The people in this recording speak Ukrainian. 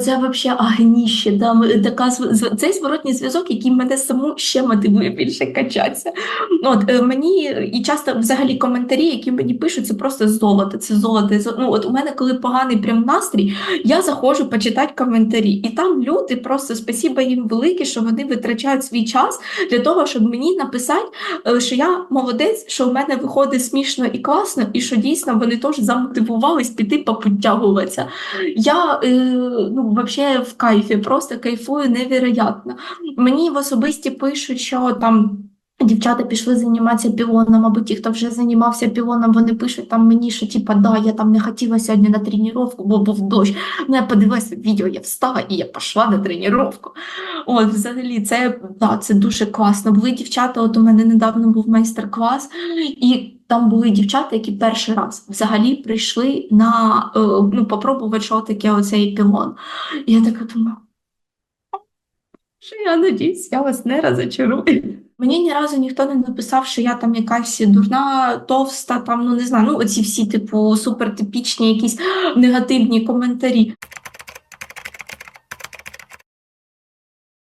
Це взагалі агніще. Да? Така, цей зворотній зв'язок, який мене саму ще мотивує більше качатися. От, е, мені і часто взагалі коментарі, які мені пишуть, це просто золото. Це золото. Ну, от у мене, коли поганий прям настрій, я заходжу почитати коментарі. І там люди просто спасіба їм велике, що вони витрачають свій час для того, щоб мені написати, е, що я молодець, що в мене виходить смішно і класно, і що дійсно вони теж замотивувались піти поподтягуватися. Я е, ну, взагалі в кайфі, просто кайфую невероятно. Мені в особисті пишуть, що там. Дівчата пішли займатися пілоном, або ті, хто вже займався пілоном, вони пишуть там мені, що типа, да, я там не хотіла сьогодні на тренування, бо був дощ. Ну, я подивилася відео, я встала і я пішла на тренування. От, взагалі, це, да, це дуже класно. Були дівчата, от у мене недавно був майстер-клас, і там були дівчата, які перший раз взагалі прийшли на е, ну, попробувати, що таке оцей пілон. І я така думаю, що я надіюсь, я вас не розочарую. Мені ні разу ніхто не написав, що я там якась дурна, товста, там, ну не знаю, ну оці всі, типу, супертипічні якісь негативні коментарі.